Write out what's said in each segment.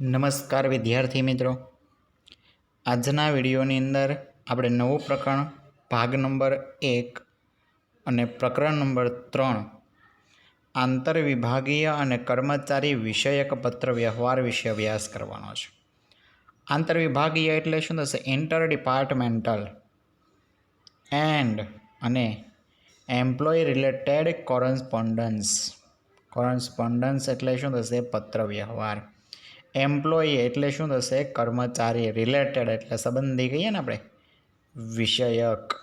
નમસ્કાર વિદ્યાર્થી મિત્રો. આજના વિડીયોની અંદર આપણે નવું પ્રકરણ ભાગ નંબર એક અને પ્રકરણ નંબર ત્રણ આંતરવિભાગીય અને કર્મચારી વિષયક પત્ર વ્યવહાર વિશે અભ્યાસ કરવાનો છે. આંતરવિભાગીય એટલે શું થશે? ઇન્ટર ડિપાર્ટમેન્ટલ એન્ડ અને એમ્પ્લોય રિલેટેડ કોરસ્પોન્ડન્સ. કોરસ્પોન્ડન્સ એટલે શું થશે? પત્ર વ્યવહાર. એમ્પ્લોય એટલે શું થશે? કર્મચારી રિલેટેડ એટલે સંબંધી કહીએ ને આપણે? વિષયક.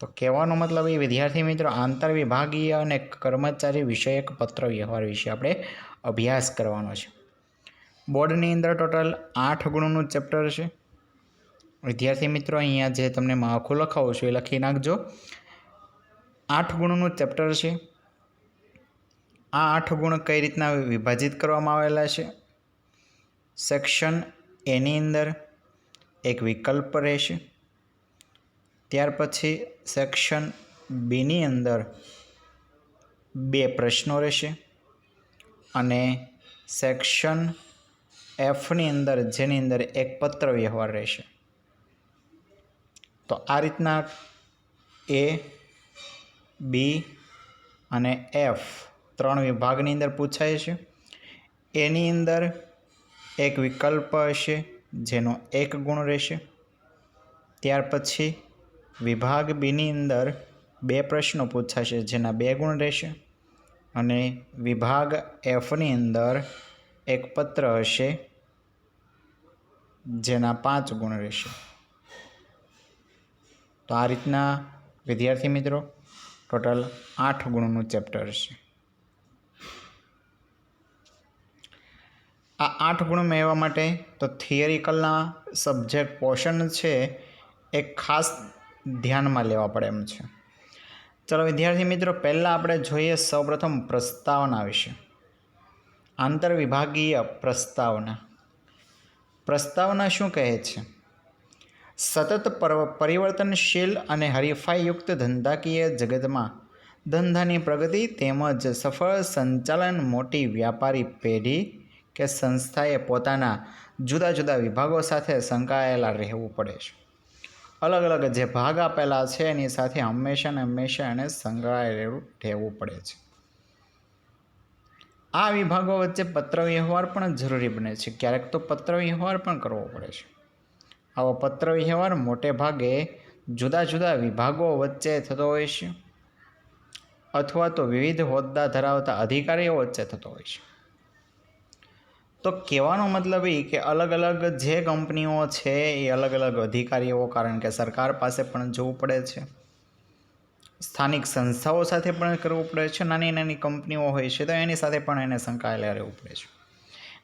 તો કહેવાનો મતલબ એ, વિદ્યાર્થી મિત્રો, આંતરવિભાગીય અને કર્મચારી વિષયક પત્ર વ્યવહાર વિશે આપણે અભ્યાસ કરવાનો છે. બોર્ડની અંદર ટોટલ આઠ ગુણોનું ચેપ્ટર છે. વિદ્યાર્થી મિત્રો, અહીંયા જે તમને માળખું લખાવું છું એ લખી નાખજો. આઠ ગુણોનું ચેપ્ટર છે. આ આઠ ગુણ કઈ રીતના વિભાજિત કરવામાં આવેલા છે? સેક્શન એની અંદર એક વિકલ્પ રહેશે. ત્યાર પછી સેક્શન બીની અંદર બે પ્રશ્નો રહેશે અને સેક્શન એફની અંદર જેની અંદર એક પત્ર વ્યવહાર રહેશે. તો આ રીતના એ, બી અને એફ ત્રણ વિભાગની અંદર પૂછાય છે. એની અંદર એક વિકલ્પ હશે, જેનો એક ગુણ રહેશે. ત્યાર પછી, વિભાગ બીની અંદર બે પ્રશ્નો પૂછાશે, જેના બે ગુણ રહેશે. અને વિભાગ એફની અંદર એક પત્ર હશે, જેના પાંચ ગુણ રહેશે. તો આ રીતના વિદ્યાર્થી મિત્રો, ટોટલ આઠ ગુણનું ચેપ્ટર છે. આ આઠ ગુણ મેળવવા માટે તો થિયરિકલના સબ્જેક્ટ પોર્શન છે એ ખાસ ધ્યાનમાં લેવા પડે એમ છે. ચલો વિદ્યાર્થી મિત્રો, પહેલાં આપણે જોઈએ સૌપ્રથમ પ્રસ્તાવના વિશે. આંતરવિભાગીય પ્રસ્તાવના. પ્રસ્તાવના શું કહે છે? સતત પર્વ, પરિવર્તનશીલ અને હરીફાઈયુક્ત ધંધાકીય જગતમાં ધંધાની પ્રગતિ તેમજ સફળ સંચાલન મોટી વ્યાપારી પેઢી કે સંસ્થાએ પોતાના જુદા જુદા વિભાગો સાથે સંકળાયેલા રહેવું પડે છે. અલગ અલગ જે ભાગ આપેલા છે, એની સાથે હંમેશા ને હંમેશા એને સંકળાયેલું રહેવું પડે છે. આ વિભાગો વચ્ચે પત્રવ્યવહાર પણ જરૂરી બને છે. ક્યારેક તો પત્ર વ્યવહાર પણ કરવો પડે છે. આવો પત્રવ્યવહાર મોટે ભાગે જુદા જુદા વિભાગો વચ્ચે થતો હોય છે, અથવા તો વિવિધ હોદ્દા ધરાવતા અધિકારીઓ વચ્ચે થતો હોય છે. તો કહેવાનો મતલબ એ કે અલગ અલગ જે કંપનીઓ છે એ અલગ અલગ અધિકારીઓ, કારણ કે સરકાર પાસે પણ જવું પડે છે. સ્થાનિક સંસ્થાઓ સાથે પણ કરવું પડે છે. નાની નાની કંપનીઓ હોય છે તો એની સાથે પણ એને સંકળાયેલા રહેવું પડે છે.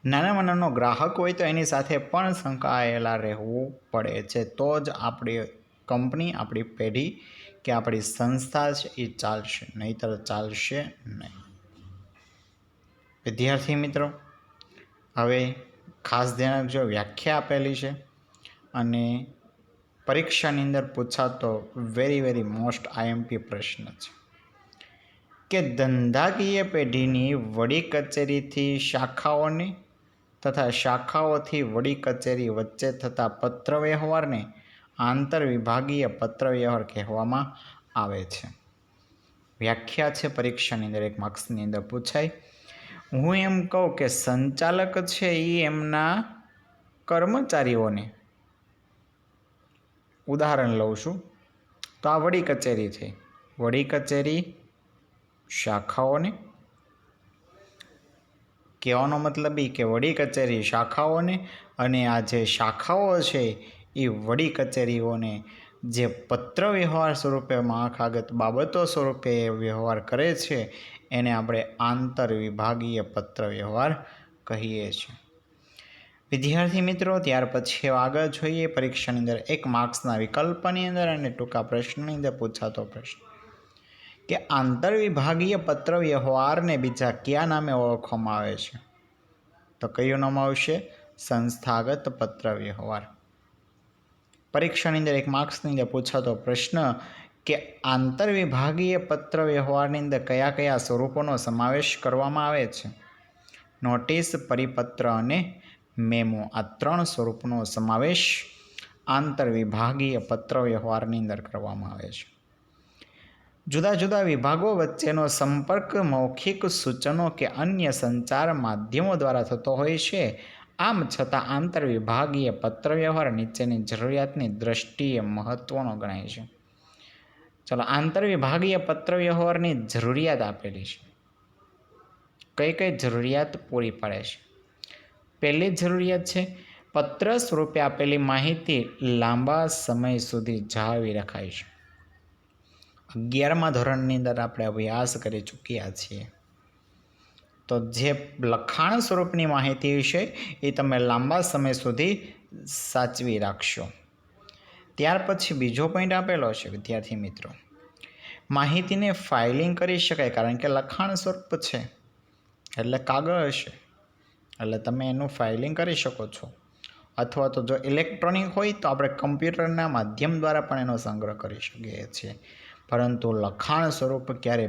નાનામાં નાનો ગ્રાહક હોય તો એની સાથે પણ સંકળાયેલા રહેવું પડે છે. તો જ આપણી કંપની, આપણી પેઢી કે આપણી સંસ્થા છે એ ચાલશે, નહીંતર ચાલશે નહીં. વિદ્યાર્થી મિત્રો હવે ખાસ ધ્યાન રાખજો, વ્યાખ્યા આપેલી છે અને પરીક્ષાની અંદર પૂછાતો વેરી વેરી મોસ્ટ આઈએમપી પ્રશ્ન છે કે ધંધાકીય પેઢીની વડી કચેરીથી શાખાઓની તથા શાખાઓથી વડી કચેરી વચ્ચે થતા પત્રવ્યવહારને આંતરવિભાગીય પત્રવ્યવહાર કહેવામાં આવે છે. વ્યાખ્યા છે પરીક્ષાની અંદર એક માર્ક્સની અંદર પૂછાય. હું એમ કહું કે સંચાલક છે એ એમના કર્મચારીઓને. ઉદાહરણ લઉં છું. તો આ વડી કચેરી છે. વડી કચેરી શાખાઓને. કહેવાનો મતલબ એ કે વડી કચેરી શાખાઓને અને આ જે શાખાઓ છે એ વડી કચેરીઓને જે પત્ર વ્યવહાર સ્વરૂપે માળખાગત બાબતો સ્વરૂપે વ્યવહાર કરે છે એને આપણે આંતર વિભાગીય પત્ર વ્યવહાર કહીએ છીએ. વિદ્યાર્થી મિત્રો, ત્યાર પછી આગળ જોઈએ પરીક્ષાની અંદર એક માર્ક્સના વિકલ્પની અંદર અને ટૂંકા પ્રશ્નની અંદર પૂછાતો પ્રશ્ન. કે આંતરવિભાગીય પત્ર વ્યવહારને બીજા કયા નામે ઓળખવામાં આવે છે? તો કયું નામ આવશે? સંસ્થાગત પત્ર વ્યવહાર પરીક્ષાની અંદર એક માર્ક્સની અંદર પૂછાતો પ્રશ્ન કે આંતરવિભાગીય પત્ર વ્યવહારની અંદર કયા કયા સ્વરૂપોનો સમાવેશ કરવામાં આવે છે? નોટિસ, પરિપત્ર અને મેમો આ ત્રણ સ્વરૂપનો સમાવેશ આંતરવિભાગીય પત્ર વ્યવહારની અંદર કરવામાં આવે છે. જુદા જુદા વિભાગો વચ્ચેનો સંપર્ક મૌખિક સૂચનો કે અન્ય સંચાર માધ્યમો દ્વારા થતો હોય છે. આમ છતાં આંતરવિભાગીય પત્ર વ્યવહાર નીચેની જરૂરિયાતની દ્રષ્ટિએ મહત્ત્વનો ગણાય છે. ચલો, આંતરવિભાગીય પત્ર વ્યવહારની જરૂરિયાત આપેલી છે. કઈ કઈ જરૂરિયાત પૂરી પાડે છે? પહેલી જરૂરિયાત છે, પત્ર સ્વરૂપે આપેલી માહિતી લાંબા સમય સુધી જાળવી રખાય છે. અગિયારમા ધોરણની અંદર આપણે અભ્યાસ કરી ચૂક્યા છીએ. તો જે લખાણ સ્વરૂપની માહિતી વિશે એ તમે લાંબા સમય સુધી સાચવી રાખશો. ત્યાર પછી બીજો પોઈન્ટ આપેલો છે, વિદ્યાર્થી મિત્રો. માહિતીને ફાઇલિંગ કરી શકાય કારણ કે લખાણ સ્વરૂપ છે, એટલે કાગળ હશે. એટલે તમે એનું ફાઇલિંગ કરી શકો છો. અથવા તો જો ઇલેક્ટ્રોનિક હોય તો આપણે કમ્પ્યુટરના માધ્યમ દ્વારા પણ એનો સંગ્રહ કરી શકીએ છીએ. પરંતુ લખાણ સ્વરૂપ ક્યારે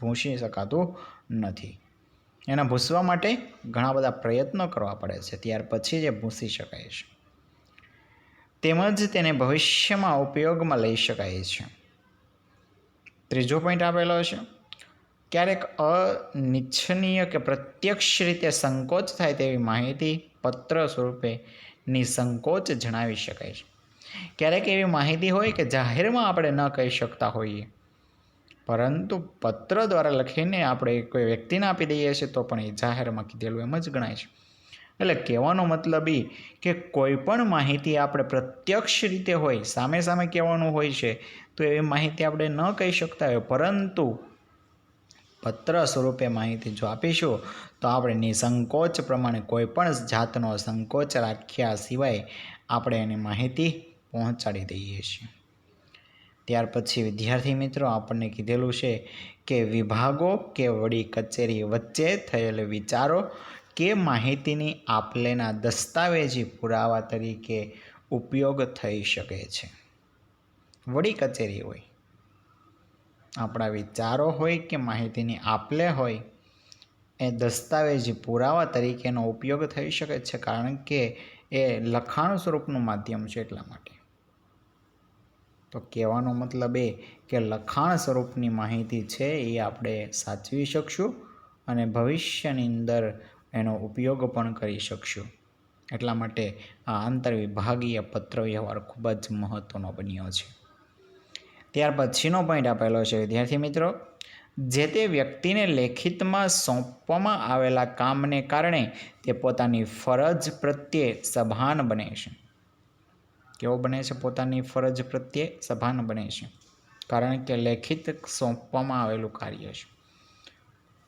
ભૂંસી શકાતું નથી. એના ભૂસવા માટે ઘણા બધા પ્રયત્નો કરવા પડે છે. ત્યાર પછી જ ભૂંસી શકાય છે. તેમજ તેને ભવિષ્યમાં ઉપયોગમાં લઈ શકાય છે. ત્રીજો પોઈન્ટ આપેલો છે, ક્યારેક અનિચ્છનીય કે પ્રત્યક્ષ રીતે સંકોચ થાય તેવી માહિતી પત્ર સ્વરૂપે નિસંકોચ જણાવી શકાય છે. ક્યારેક એવી માહિતી હોય કે જાહેરમાં આપણે ન કહી શકતા હોઈએ, પરંતુ પત્ર દ્વારા લખીને આપણે કોઈ વ્યક્તિને આપી દઈએ છીએ તો પણ એ જાહેરમાં કીધેલું એમ જ ગણાય છે. એટલે કહેવાનો મતલબ એ કે કોઈ પણ માહિતી આપણે પ્રત્યક્ષ રીતે હોય, સામે સામે કહેવાનું હોય છે, તો એવી માહિતી આપણે ન કહી શકતા હોય. પરંતુ પત્ર સ્વરૂપે માહિતી જો આપીશું, તો આપણે નિસંકોચ પ્રમાણે કોઈ પણ જાતનો સંકોચ રાખ્યા સિવાય આપણે એની માહિતી પહોંચાડી દઈએ છીએ. ત્યાર પછી વિદ્યાર્થી મિત્રો, આપણને કીધેલું છે કે વિભાગો કે વડી કચેરી વચ્ચે થયેલ વિચારો કે માહિતીની આપલેના દસ્તાવેજી પુરાવા તરીકે ઉપયોગ થઈ શકે છે? વડી કચેરી હોય, આપણા વિચારો હોય કે માહિતીની આપલે હોય, એ દસ્તાવેજી પુરાવા તરીકેનો ઉપયોગ થઈ શકે છે કારણ કે એ લખાણ સ્વરૂપનું માધ્યમ છે એટલા માટે. તો કહેવાનો મતલબ એ કે લખાણ સ્વરૂપની માહિતી છે એ આપણે સાચવી શકશું અને ભવિષ્યની અંદર એનો ઉપયોગ પણ કરી શકશું. એટલા માટે આ આંતરવિભાગીય પત્ર વ્યવહાર ખૂબ જ મહત્ત્વનો બન્યો છે. ત્યાર પછીનો પોઈન્ટ આપેલો છે, વિદ્યાર્થી મિત્રો. જે તે વ્યક્તિને લેખિતમાં સોંપવામાં આવેલા કામને કારણે તે પોતાની ફરજ પ્રત્યે સભાન બને છે. કેવો બને છે? પોતાની ફરજ પ્રત્યે સભાન બને છે. કારણ કે લેખિત સોંપવામાં આવેલું કાર્ય છે.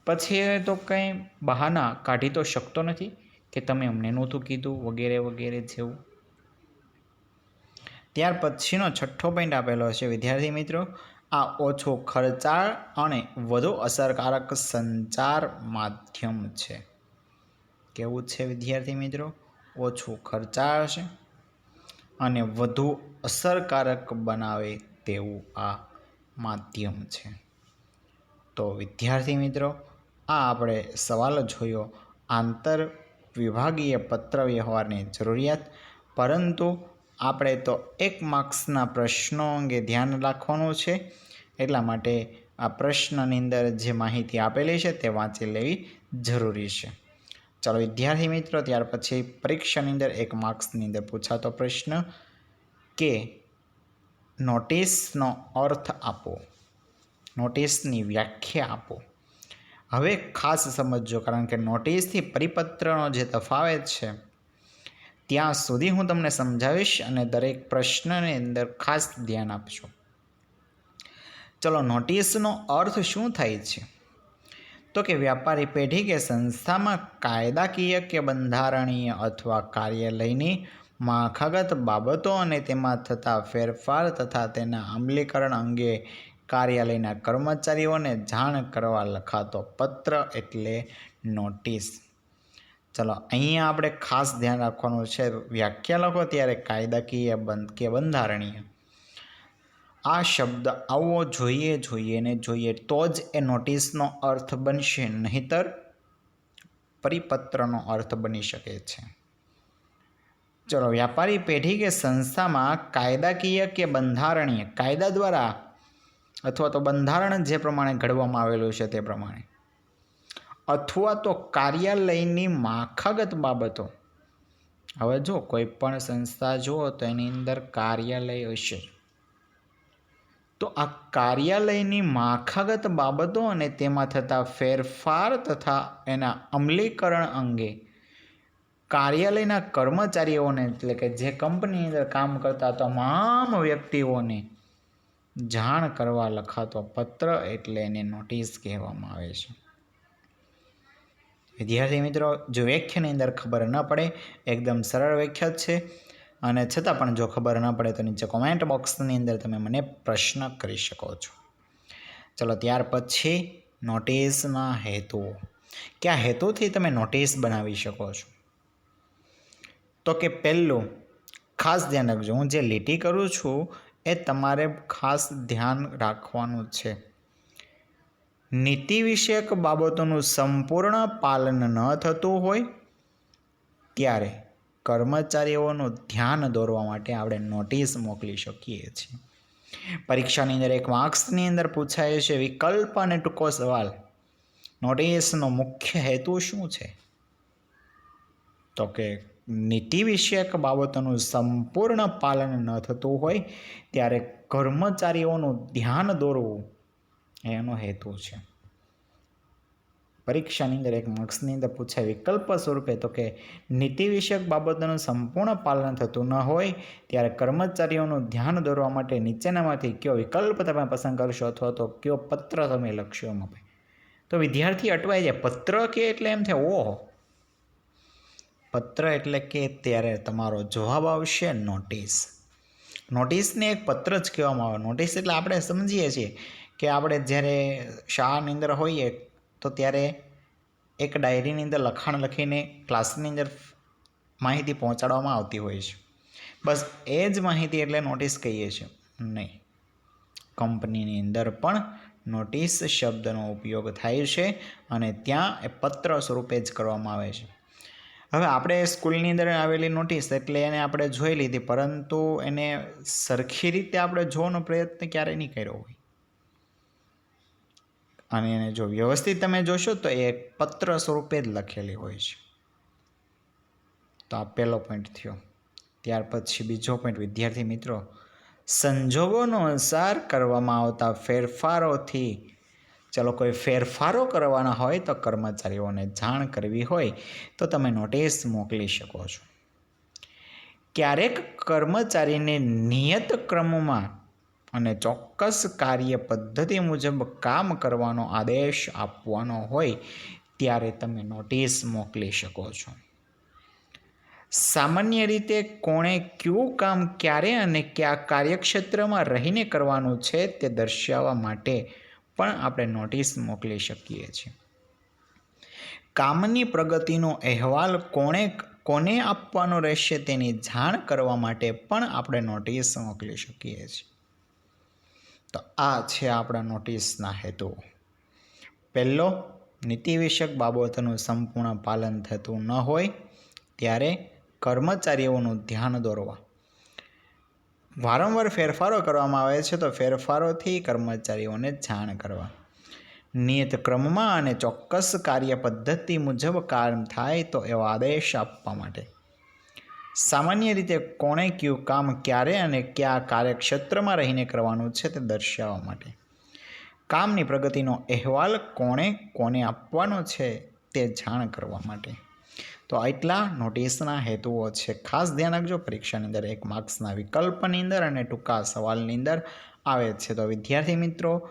પછી તો કંઈ બહાના કાઢી તો શકતો નથી કે તમે અમને નહોતું કીધું વગેરે વગેરે જેવું. ત્યાર પછીનો છઠ્ઠો પોઈન્ટ આપેલો છે, વિદ્યાર્થી મિત્રો, આ ઓછો ખર્ચાળ અને વધુ અસરકારક સંચાર માધ્યમ છે. કેવું છે વિદ્યાર્થી મિત્રો? ઓછું ખર્ચાળ છે અને વધુ અસરકારક બનાવે તેવું આ માધ્યમ છે. તો વિદ્યાર્થી મિત્રો આ આપણે સવાલ જોયો આંતર વિભાગીય પત્ર વ્યવહારની જરૂરિયાત. પરંતુ આપણે તો એક માર્ક્સના પ્રશ્નો અંગે ધ્યાન રાખવાનું છે. એટલા માટે આ પ્રશ્નની અંદર જે માહિતી આપેલી છે તે વાંચી લેવી જરૂરી છે. ચાલો વિદ્યાર્થી મિત્રો, ત્યાર પછી પરીક્ષાની અંદર એક માર્ક્સની અંદર પૂછાતો પ્રશ્ન. કે નોટિસનો અર્થ આપો. નોટિસની વ્યાખ્યા આપો. હવે ખાસ સમજજો, કારણ કે નોટિસથી પરિપત્રનો જે તફાવત છે, ત્યાં સુધી હું તમને સમજાવીશ અને દરેક પ્રશ્નની અંદર ખાસ ધ્યાન આપજો. ચલો, નોટિસનો અર્થ શું થાય છે? તો કે વ્યાપારી પેઢી કે સંસ્થામાં કાયદાકીય કે બંધારણીય અથવા કાર્યાલયની માળખાગત બાબતો અને તેમાં થતા ફેરફાર તથા તેના અમલીકરણ અંગે કાર્યાલયના કર્મચારીઓને જાણ કરવા લખાતો પત્ર એટલે નોટિસ. ચલો, અહીંયા આપણે ખાસ ધ્યાન રાખવાનું છે વ્યાખ્યા લખો ત્યારે કાયદાકીય બંધ કે બંધારણીય. આ શબ્દ આવવો જોઈએ જોઈએ ને જોઈએ તો જ એ નોટિસનો અર્થ બનશે, નહીતર પરિપત્રનો અર્થ બની શકે છે. ચલો, વ્યાપારી પેઢી કે સંસ્થામાં કાયદાકીય કે બંધારણીય કાયદા દ્વારા અથવા તો બંધારણ જે પ્રમાણે ઘડવામાં આવેલું છે તે પ્રમાણે. અથવા તો કાર્યાલયની માળખાગત બાબતો. હવે જો કોઈ પણ સંસ્થા જુઓ તો એની અંદર કાર્યાલય હશે. તો આ કાર્યાલયની માળખાગત બાબતો અને તેમાં થતા ફેરફાર તથા એના અમલીકરણ અંગે કાર્યાલયના કર્મચારીઓને એટલે કે જે કંપનીની અંદર કામ કરતા તમામ વ્યક્તિઓને જાણ કરવા લખાતો પત્ર એટલે એને નોટિસ કહેવામાં આવે છે. વિદ્યાર્થી મિત્રો, જો વ્યાખ્યાની અંદર ખબર ન પડે, એકદમ સરળ વ્યાખ્યા છે. અને છતાં પણ જો ખબર ન પડે, તો નીચે કોમેન્ટ બોક્સની અંદર તમે મને પ્રશ્ન કરી શકો છો. ચલો, ત્યાર પછી નોટિસના હેતુઓ. કયા હેતુથી તમે નોટિસ બનાવી શકો છો? તો કે પહેલું, ખાસ ધ્યાન રાખજો, હું જે લીટી કરું છું એ તમારે ખાસ ધ્યાન રાખવાનું છે. નીતિ વિષયક બાબતોનું સંપૂર્ણ પાલન ન થતું હોય, ત્યારે કર્મચારીઓનું ધ્યાન દોરવા માટે આપણે નોટિસ મોકલી શકીએ છીએ. પરીક્ષાની અંદર એક માર્ક્સની અંદર પૂછાય છે, વિકલ્પ અને ટૂંકો સવાલ. નોટિસનો મુખ્ય હેતુ શું છે? તો કે નીતિ વિષયક બાબતોનું સંપૂર્ણ પાલન ન થતું હોય, ત્યારે કર્મચારીઓનું ધ્યાન દોરવું એનો હેતુ છે. પરીક્ષાની અંદર એક માર્ક્સની અંદર પૂછાય, વિકલ્પ સ્વરૂપે તો કે નીતિ વિષયક બાબતોનું સંપૂર્ણ પાલન થતું ન હોય, ત્યારે કર્મચારીઓનું ધ્યાન દોરવા માટે નીચેનામાંથી કયો વિકલ્પ તમે પસંદ કરશો અથવા તો કયો પત્ર તમે લક્ષ્યો એમાં તો વિદ્યાર્થી અટવાય જાય, પત્ર કે એટલે એમ થાય? ઓહો પત્ર એટલે કે ત્યારે તમારો જવાબ આવશે નોટિસ. નોટિસને એક પત્ર જ કહેવામાં આવે. નોટિસ એટલે આપણે સમજીએ છીએ કે આપણે જ્યારે શાળાની અંદર હોઈએ તો ત્યારે એક ડાયરીની અંદર લખાણ લખીને ક્લાસની અંદર માહિતી પહોંચાડવામાં આવતી હોય છે. બસ એ જ માહિતી એટલે નોટિસ કહીએ છીએ. નહીં. કંપનીની અંદર પણ નોટિસ શબ્દનો ઉપયોગ થાય છે અને ત્યાં એ પત્ર સ્વરૂપે જ કરવામાં આવે છે. હવે આપણે સ્કૂલની અંદર આવેલી નોટિસ એટલે એને આપણે જોઈ લીધી, પરંતુ એને સરખી રીતે આપણે જોવાનો પ્રયત્ન ક્યારેય નહીં કર્યો હોય. અને એને જો વ્યવસ્થિત તમે જોશો તો એ પત્ર સ્વરૂપે જ લખેલી હોય છે. તો આ પહેલો પોઈન્ટ થયો. ત્યાર પછી બીજો પોઈન્ટ વિદ્યાર્થી મિત્રો, સંજોગોનો અનુસાર કરવામાં આવતા ફેરફારોથી ચલો કોઈ ફેરફારો કરવાના હોય તો કર્મચારીઓને જાણ કરવી હોય તો તમે નોટિસ મોકલી શકો છો. ક્યારેક કર્મચારીને નિયત ક્રમમાં અને ચોક્કસ કાર્ય પદ્ધતિ મુજબ કામ કરવાનો આદેશ આપવાનો હોય ત્યારે તમે નોટિસ મોકલી શકો છો. સામાન્ય રીતે કોણે કયું કામ ક્યારે અને કયા કાર્યક્ષેત્રમાં રહીને કરવાનું છે તે દર્શાવવા માટે પણ આપણે નોટિસ મોકલી શકીએ છીએ. કામની પ્રગતિનો અહેવાલ કોણે કોને આપવાનો રહેશે તેની જાણ કરવા માટે પણ આપણે નોટિસ મોકલી શકીએ છીએ. તો આ છે આપણા નોટિસના હેતુઓ પહેલો, નીતિવિષયક બાબતોનું સંપૂર્ણ પાલન થતું ન હોય, ત્યારે કર્મચારીઓનું ધ્યાન દોરવા. વારંવાર ફેરફારો કરવામાં આવે છે, તો ફેરફારોથી કર્મચારીઓને જાણ કરવા. નિયત ક્રમમાં અને ચોક્કસ કાર્ય પદ્ધતિ મુજબ કામ થાય, તો એવો આદેશ આપવા માટે. સામાન્ય રીતે કોણે કયું કામ ક્યારે અને કયા કાર્યક્ષેત્રમાં રહીને કરવાનું છે, તે દર્શાવવા માટે. કામની પ્રગતિનો અહેવાલ કોણે કોને આપવાનો છે, તે જાણ કરવા માટે. તો આટલા નોટિસના હેતુઓ છે. ખાસ ધ્યાન રાખજો, પરીક્ષાની અંદર એક માર્ક્સના વિકલ્પની અંદર અને ટૂંકા સવાલની અંદર આવે છે. તો વિદ્યાર્થી મિત્રો,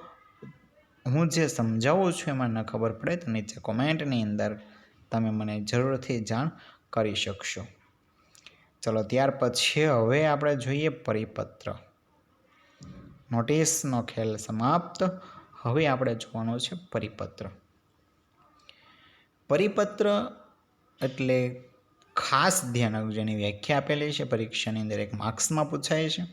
હું જે સમજાવું છું એમાં ન ખબર પડે તો નીચે કોમેન્ટની અંદર તમે મને જરૂરથી જાણ કરી શકશો. ચલો, ત્યાર પછી હવે આપણે જોઈએ પરિપત્ર. નોટિસનો ખેલ સમાપ્ત. હવે આપણે જોવાનો છે પરિપત્ર. પરિપત્ર એટલે ખાસ ધ્યાન રાખજો એની વ્યાખ્યા આપેલી છે. પરીક્ષાની અંદર એક માર્ક્સમાં પૂછાય છે.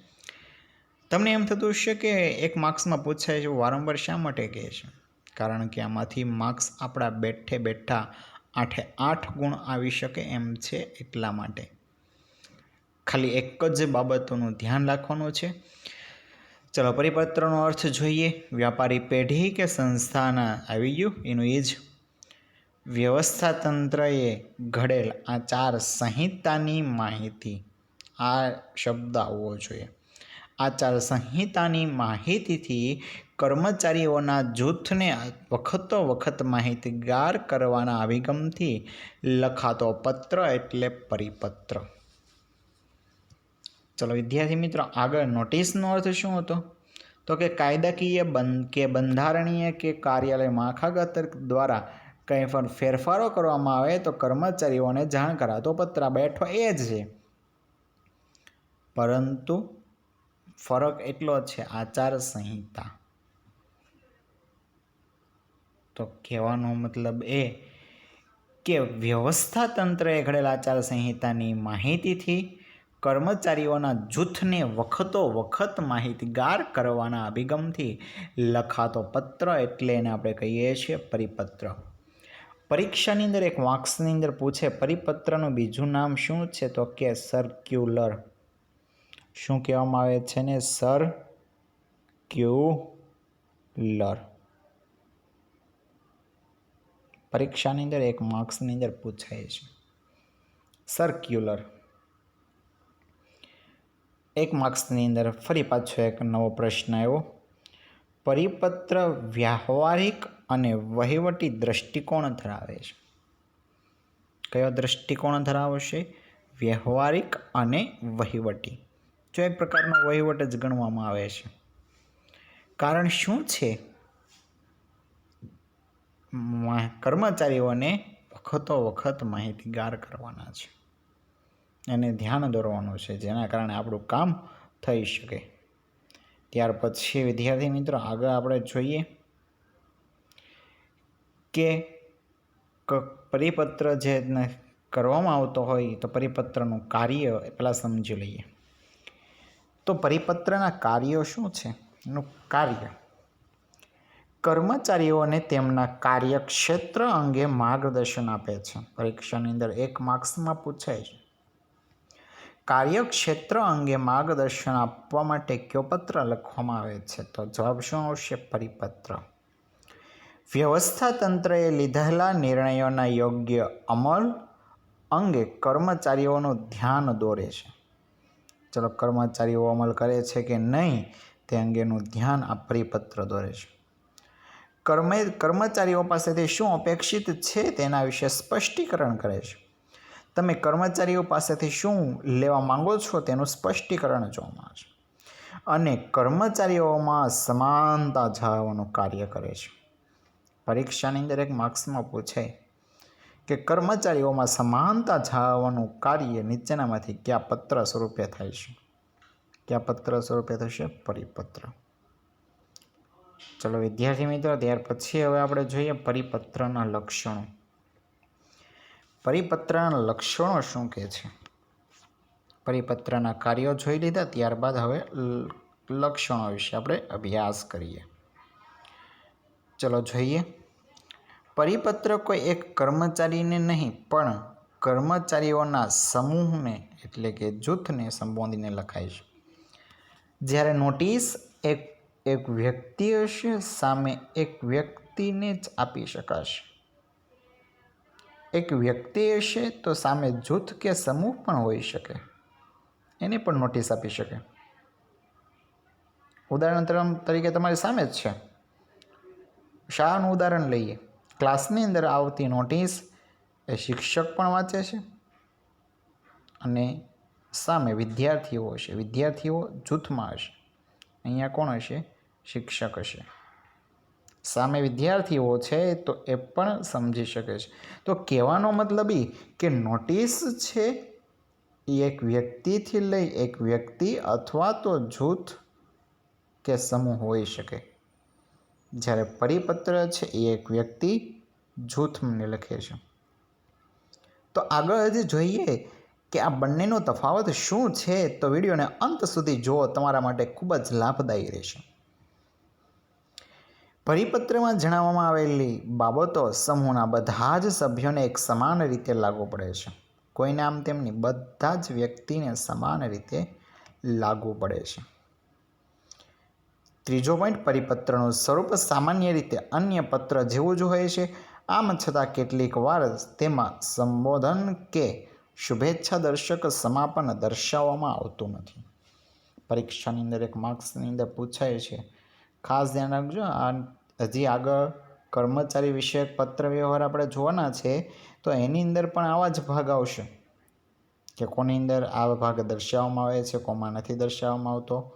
તમને એમ થતું હશે કે એક માર્ક્સમાં પૂછાય છે વારંવાર શા માટે કહે છે? કારણ કે આમાંથી માર્ક્સ આપણા બેઠે બેઠા આઠે આઠ ગુણ આવી શકે એમ છે એટલા માટે. ખાલી એક જ બાબતોનું ધ્યાન રાખવાનું છે. ચલો, પરિપત્રનો અર્થ જોઈએ. વ્યાપારી પેઢી કે સંસ્થાના? આવી ગયું? એનું એ જ વ્યવસ્થા તંત્રએ ઘડેલ આ ચાર સંહિતાની માહિતી, આ શબ્દ આવવો જોઈએ. આ ચાર સંહિતાની માહિતીથી કર્મચારીઓના જૂથને વખતો વખત માહિતગાર કરવાના અભિગમથી લખાતો પત્ર એટલે પરિપત્ર. ચલો વિદ્યાર્થી મિત્રો, આગળ નોટિસનો અર્થ શું હતો? તો કે કાયદાકીય બંધ, કે બંધારણીય કે કાર્યાલય માળખાગત દ્વારા કંઈ પણ ફેરફારો કરવામાં આવે તો કર્મચારીઓને જાણ કરાતો પત્ર બેઠો એ જ છે. પરંતુ ફરક એટલો છે આચાર સંહિતા તો કહેવાનો મતલબ એ કે વ્યવસ્થા તંત્રએ ઘડેલ આચાર સંહિતાની માહિતીથી કર્મચારીઓના જૂથને વખતો વખત માહિતગાર કરવાના અભિગમથી લખાતો પત્ર એટલે એને આપણે કહીએ છીએ પરિપત્ર. પરીક્ષાની અંદર એક માર્ક્સની અંદર પૂછે, પરિપત્રનું બીજું નામ શું છે? તો કે સર્ક્યુલર શું કહેવામાં આવે છે ને? સર ક્યુલર પરીક્ષાની અંદર એક માર્ક્સની અંદર પૂછાય છે. સર્ક્યુલર એક માર્ક્સની અંદર ફરી પાછો એક નવો પ્રશ્ન આવ્યો. પરિપત્ર વ્યાવહારિક અને વહીવટી દૃષ્ટિકોણ ધરાવે છે. કયો દૃષ્ટિકોણ ધરાવશે વ્યવહારિક અને વહીવટી. જો એક પ્રકારનો વહીવટ જ ગણવામાં આવે છે. કારણ શું છે? કર્મચારીઓને વખતો વખત માહિતીગાર કરવાના છે. એને ધ્યાન દોરવાનું છે, જેના કારણે આપણું કામ થઈ શકે. ત્યાર પછી વિદ્યાર્થી મિત્રો, આગળ આપણે જોઈએ કે પરિપત્ર જે કરવામાં આવતો હોય તો પરિપત્રનું કાર્ય પહેલાં સમજી લઈએ. તો પરિપત્રના કાર્યો શું છે? એનું કાર્ય. કર્મચારીઓને તેમના કાર્યક્ષેત્ર અંગે માર્ગદર્શન આપે છે. પરીક્ષાની અંદર એક માર્ક્સમાં પૂછાય છે. કાર્યક્ષેત્ર અંગે માર્ગદર્શન આપવા માટે કયો પત્ર લખવામાં આવે છે? તો જવાબ શું આવશે? પરિપત્ર. વ્યવસ્થા તંત્રએ લીધેલા નિર્ણયોના યોગ્ય અમલ અંગે કર્મચારીઓનું ધ્યાન દોરે છે. ચલો, કર્મચારીઓ અમલ કરે છે કે નહીં તે અંગેનું ધ્યાન આ પરિપત્ર દોરે છે. કર્મે, કર્મચારીઓ પાસેથી શું અપેક્ષિત છે તેના વિશે સ્પષ્ટીકરણ કરે છે. તમે કર્મચારીઓ પાસેથી શું લેવા માંગો છો તેનું સ્પષ્ટીકરણ જોવામાં છે. અને કર્મચારીઓમાં સમાનતા જાળવવાનું કાર્ય કરે છે. પરીક્ષાની અંદર એક માર્ક્સમાં પૂછાય કે કર્મચારીઓમાં સમાનતા જાળવવાનું કાર્ય નીચેનામાંથી કયા પત્ર સ્વરૂપે થાય છે? કયા પત્ર સ્વરૂપે થશે? પરિપત્ર. ચલો વિદ્યાર્થી મિત્રો, ત્યાર પછી હવે આપણે જોઈએ પરિપત્રના લક્ષણો. પરિપત્રના લક્ષણો શું કહે છે? પરિપત્રના કાર્યો જોઈ લીધા, ત્યારબાદ હવે લક્ષણો વિશે આપણે અભ્યાસ કરીએ. ચલો જોઈએ. પરિપત્ર કોઈ એક કર્મચારીને નહીં, પણ કર્મચારીઓના સમૂહને, એટલે કે જૂથને સંબોધીને લખાય છે. જ્યારે નોટિસ એક એક વ્યક્તિ હશે સામે એક વ્યક્તિને જ આપી શકાશે. એક વ્યક્તિ હશે તો સામે જૂથ કે સમૂહ પણ હોઈ શકે. એને પણ નોટિસ આપી શકે. ઉદાહરણ તરીકે તમારી સામે જ છે. શાળાનું ઉદાહરણ લઈએ. ક્લાસની અંદર આવતી નોટિસ એ શિક્ષક પણ વાંચે છે અને સામે વિદ્યાર્થીઓ હશે. વિદ્યાર્થીઓ જૂથમાં હશે. અહીંયા કોણ હશે? શિક્ષક હશે. સામે વિદ્યાર્થીઓ છે તો એ પણ સમજી શકે છે. તો કહેવાનો મતલબ એ કે નોટિસ છે એ એક વ્યક્તિથી લઈ એક વ્યક્તિ અથવા તો જૂથ કે સમૂહ હોઈ શકે. જ્યારે પરિપત્ર છે એ એક વ્યક્તિ જૂથને લખે છે. તો આગળ હજી જોઈએ કે આ બંનેનો તફાવત શું છે તો વિડીયોને અંત સુધી જુઓ, તમારા માટે ખૂબ જ લાભદાયી રહેશે. પરિપત્રમાં જણાવવામાં આવેલી બાબતો સમૂહના બધા જ સભ્યોને એક સમાન રીતે લાગુ પડે છે. કોઈને આમ તેમની બધા જ વ્યક્તિને સમાન રીતે લાગુ પડે છે. ત્રીજો પોઈન્ટ પરિપત્રનું સ્વરૂપ સામાન્ય રીતે અન્ય પત્ર જેવું જ હોય છે. આમ છતાં કેટલીક વાર તેમાં સંબોધન કે શુભેચ્છા દર્શક સમાપન દર્શાવવામાં આવતું નથી. પરીક્ષાની અંદર એક માર્ક્સની અંદર પૂછાય છે, ખાસ ધ્યાન રાખજો, આ હજી આગળ કર્મચારી વિષયક પત્ર વ્યવહાર આપણે જોવાના છે, તો એની અંદર પણ આવા જ ભાગ આવશે. કે કોની અંદર આ ભાગ દર્શાવવામાં આવે છે, કોમાં નથી દર્શાવવામાં આવતો,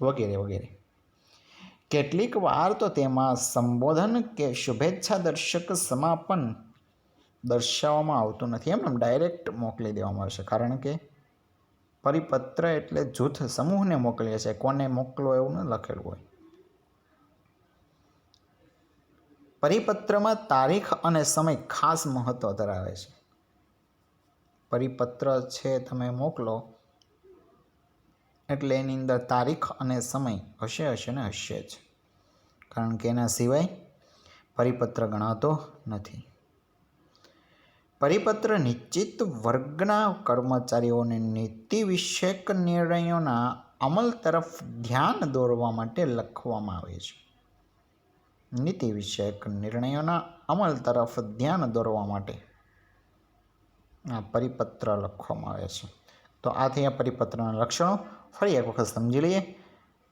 વગેરે વગેરે. કેટલીક વાર તો તેમાં સંબોધન કે શુભેચ્છા દર્શક સમાપન દર્શાવવામાં આવતું નથી. એમ ડાયરેક્ટ મોકલી દેવામાં આવશે. કારણ કે પરિપત્ર એટલે જૂથ સમૂહને મોકલીએ છે કોને મોકલો એવું ન લખેલું હોય. પરિપત્રમાં તારીખ અને સમય ખાસ મહત્ત્વ ધરાવે છે. પરિપત્ર છે, તમે મોકલો. એટલે એની અંદર તારીખ અને સમય હશે હશે ને હશે જ. કારણ કે એના સિવાય પરિપત્ર ગણાતો નથી. પરિપત્ર નિશ્ચિત વર્ગના કર્મચારીઓને નીતિ વિષયક નિર્ણયોના અમલ તરફ ધ્યાન દોરવા માટે લખવામાં આવે છે. નીતિ વિષયક નિર્ણયોના અમલ તરફ ધ્યાન દોરવા માટે આ પરિપત્ર લખવામાં આવે છે. તો આ થયા પરિપત્રના લક્ષણો ફરી એક વખત સમજી લઈએ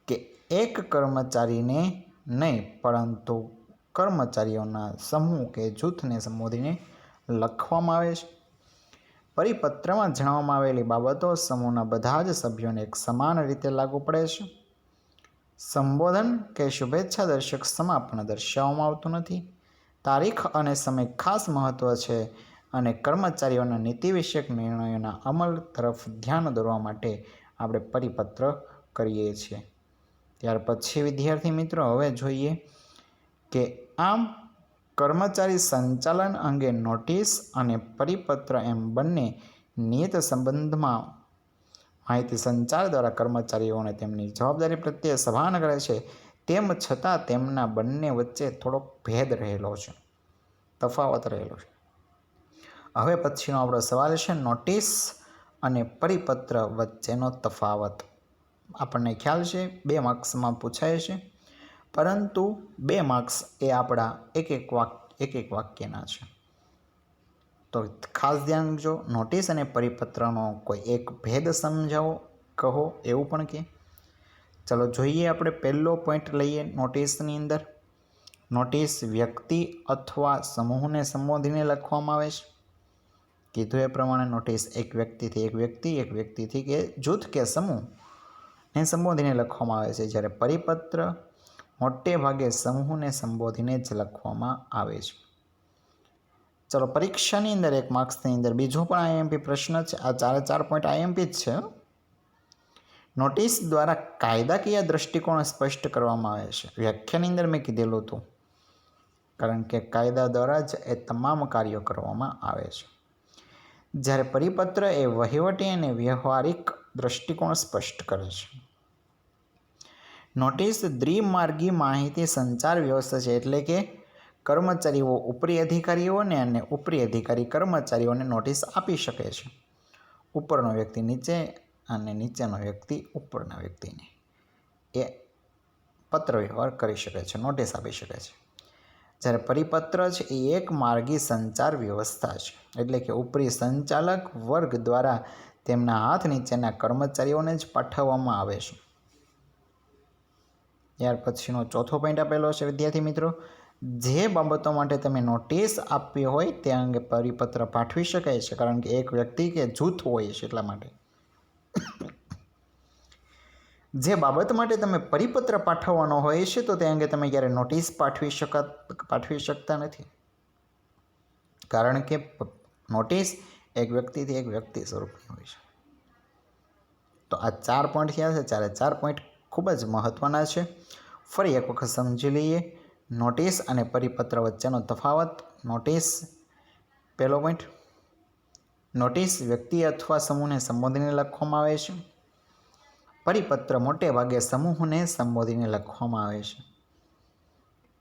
કે એક કર્મચારીને નહીં, પરંતુ કર્મચારીઓના સમૂહ કે જૂથને સંબોધીને લખવામાં આવે છે. પરિપત્રમાં જણાવવામાં આવેલી બાબતો સમૂહના બધા જ સભ્યોને એક સમાન રીતે લાગુ પડે છે. સંબોધન કે શુભેચ્છા દર્શક સમાપન દર્શાવવામાં આવતું નથી. તારીખ અને સમય ખાસ મહત્ત્વ છે અને કર્મચારીઓના નીતિ વિષયક નિર્ણયોના અમલ તરફ ધ્યાન દોરવા માટે આપણે પરિપત્ર કરીએ છીએ. ત્યાર પછી વિદ્યાર્થી મિત્રો, હવે જોઈએ કે આમ કર્મચારી સંચાલન અંગે નોટિસ અને પરિપત્ર એમ બંને નિયત સંબંધમાં માહિતી સંચાર દ્વારા કર્મચારીઓને તેમની જવાબદારી પ્રત્યે સભાન કરે છે, તેમ છતાં તેમના બંને વચ્ચે થોડોક ભેદ રહેલો છે, તફાવત રહેલો છે. હવે પછીનો આપણો સવાલ છે, નોટિસ અને પરિપત્ર વચ્ચેનો તફાવત. આપણને ખ્યાલ છે, બે માર્ક્સમાં પૂછાય છે, પરંતુ બે માર્ક્સ એ આપણા એક એક વાક એક એક વાક્યના છે. તો ખાસ ધ્યાન રાખજો, નોટિસ અને પરિપત્રનો કોઈ એક ભેદ સમજાવો, કહો એવું પણ કે. ચલો જોઈએ આપણે પહેલો પોઈન્ટ લઈએ નોટિસની અંદર. નોટિસ વ્યક્તિ અથવા સમૂહને સંબોધીને લખવામાં આવે છે. કીધું એ પ્રમાણે નોટિસ એક વ્યક્તિથી એક વ્યક્તિ, એક વ્યક્તિથી કે જૂથ કે સમૂહને સંબોધીને લખવામાં આવે છે. જ્યારે પરિપત્ર મોટે ભાગે સમૂહને સંબોધીને જ લખવામાં આવે છે. ચલો, પરીક્ષાની અંદર એક માર્ક્સની અંદર બીજો પણ આઈએમપી પ્રશ્ન છે. આ ચારે ચાર પોઈન્ટ આઈએમપી જ છે. નોટિસ દ્વારા કાયદાકીય દ્રષ્ટિકોણ સ્પષ્ટ કરવામાં આવે છે. વ્યાખ્યાની અંદર મેં કીધેલું હતું. કારણ કે કાયદા દ્વારા જ એ તમામ કાર્યો કરવામાં આવે છે. જ્યારે પરિપત્ર એ વહીવટી અને વ્યવહારિક દૃષ્ટિકોણ સ્પષ્ટ કરે છે. નોટિસ દ્વિમાર્ગી માહિતી સંચાર વ્યવસ્થા છે એટલે કે કર્મચારીઓ ઉપરી અધિકારીઓને અને ઉપરી અધિકારી કર્મચારીઓને નોટિસ આપી શકે છે. ઉપરનો વ્યક્તિ નીચે અને નીચેનો વ્યક્તિ ઉપરના વ્યક્તિને એ પત્ર વ્યવહાર કરી શકે છે, નોટિસ આપી શકે છે. જ્યારે પરિપત્ર છે એ એક માર્ગી સંચાર વ્યવસ્થા છે. એટલે કે ઉપરી સંચાલક વર્ગ દ્વારા તેમના હાથ નીચેના કર્મચારીઓને જ પાઠવવામાં આવે છે. ત્યાર પછીનો ચોથો પોઈન્ટ આપેલો છે, વિદ્યાર્થી મિત્રો. જે બાબતો માટે તમે નોટિસ આપવી હોય તે અંગે પરિપત્ર પાઠવી શકાય છે, કારણ કે એક વ્યક્તિ કે જૂથ હોય છે એટલા માટે. જે બાબત માટે તમે પરિપત્ર પાઠવવાનો હોય છે, તો તે અંગે તમે ક્યારે નોટિસ પાઠવી શકા પાઠવી શકતા નથી. કારણ કે નોટિસ એક વ્યક્તિથી એક વ્યક્તિ સ્વરૂપની હોય છે. તો આ ચાર પોઈન્ટ થયા છે? ચારે ચાર પોઈન્ટ ખૂબ જ મહત્ત્વના છે. ફરી એક વખત સમજી લઈએ. નોટિસ અને પરિપત્ર વચ્ચેનો તફાવત. નોટિસ પહેલો પોઈન્ટ નોટિસ વ્યક્તિ અથવા સમૂહને સંબોધીને લખવામાં આવે છે. પરિપત્ર મોટે ભાગે સમૂહને સંબોધીને લખવામાં આવે છે.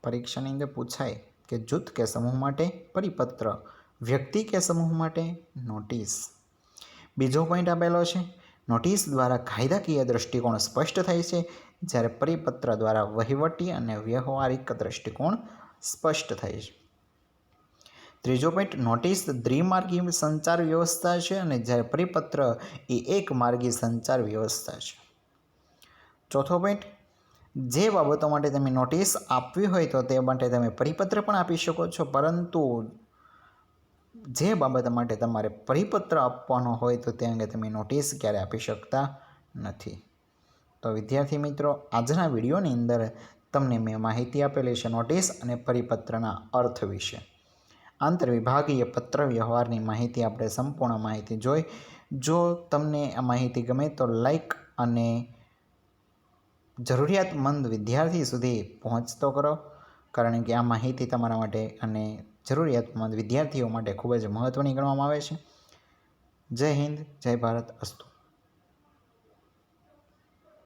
પરીક્ષાની અંદર પૂછાય કે જૂથ કે સમૂહ માટે પરિપત્ર, વ્યક્તિ કે સમૂહ માટે નોટિસ. બીજો પોઈન્ટ આપેલો છે, નોટિસ દ્વારા કાયદાકીય દ્રષ્ટિકોણ સ્પષ્ટ થાય છે, જ્યારે પરિપત્ર દ્વારા વહીવટી અને વ્યવહારિક દ્રષ્ટિકોણ સ્પષ્ટ થાય છે. ત્રીજો પોઈન્ટ નોટિસ દ્વિમાર્ગી સંચાર વ્યવસ્થા છે અને જ્યારે પરિપત્ર એ એક માર્ગી સંચાર વ્યવસ્થા છે. ચોથો પોઈન્ટ જે બાબતો માટે તમે નોટિસ આપવી હોય તો તે માટે તમે પરિપત્ર પણ આપી શકો છો. પરંતુ જે બાબત માટે તમારે પરિપત્ર આપવાનો હોય તો તે અંગે તમે નોટિસ ક્યારે આપી શકતા નથી. તો વિદ્યાર્થી મિત્રો, આજના વિડીયોની અંદર તમને મેં માહિતી આપેલી છે નોટિસ અને પરિપત્રના અર્થ વિશે. આંતરવિભાગીય પત્ર વ્યવહારની માહિતી આપણે સંપૂર્ણ માહિતી જોઈ. જો તમને આ માહિતી ગમે તો લાઈક અને જરૂરિયાતમંદ વિદ્યાર્થી સુધી પહોંચતો કરો. કારણ કે આ માહિતી તમારા માટે અને જરૂરિયાતમંદ વિદ્યાર્થીઓ માટે ખૂબ જ મહત્ત્વની ગણવામાં આવે છે. જય હિન્દ, જય ભારત, અસ્તુ.